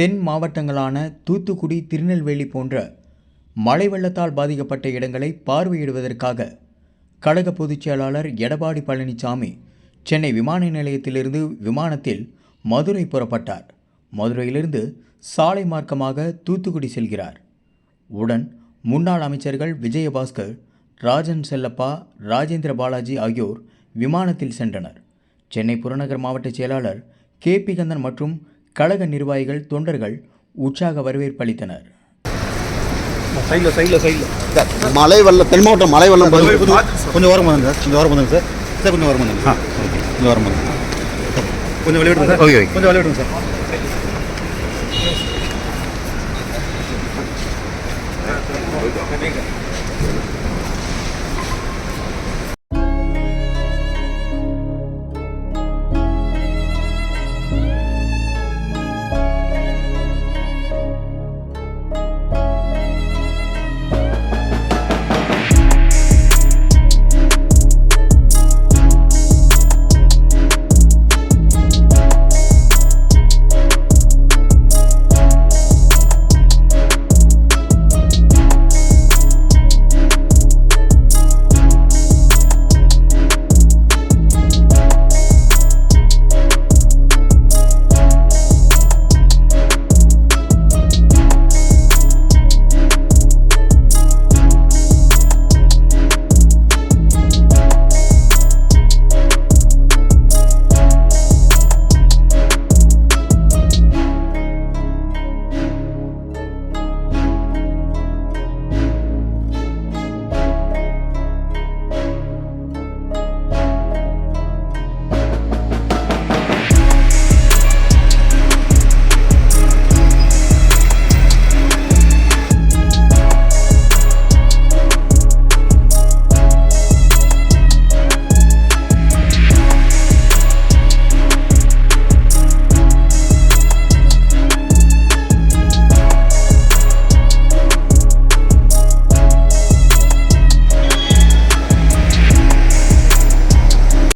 தென் மாவட்டங்களான தூத்துக்குடி திருநெல்வேலி போன்ற மழை வெள்ளத்தால் பாதிக்கப்பட்ட இடங்களை பார்வையிடுவதற்காக கழக பொதுச் செயலாளர் எடப்பாடி பழனிசாமி சென்னை விமான நிலையத்திலிருந்து விமானத்தில் மதுரை புறப்பட்டார். மதுரையிலிருந்து சாலை மார்க்கமாக தூத்துக்குடி செல்கிறார். உடன் முன்னாள் அமைச்சர்கள் விஜயபாஸ்கர் ராஜன் செல்லப்பா ராஜேந்திர பாலாஜி ஆகியோர் விமானத்தில் சென்றனர். சென்னை புறநகர் மாவட்ட செயலாளர் கே பி கந்தன் மற்றும் கழக நிர்வாகிகள் தொண்டர்கள் உற்சாக வரவேற்பளித்தனர் சைடில் சைடில் சைடில். மழை வெள்ளம் தென் மாவட்டம் மழை வெள்ளம் கொஞ்சம் ஓரம் பண்ணுங்க சார். கொஞ்சம் ஓரம் பண்ணுங்க சார். சார் கொஞ்சம் ஓரம் பண்ணுங்க ஆ. கொஞ்சம் ஓரம் பண்ணுங்க கொஞ்சம் வெளியிடுங்க சார். Okay, okay. கொஞ்சம் வெளியிடுங்க சார். Venga.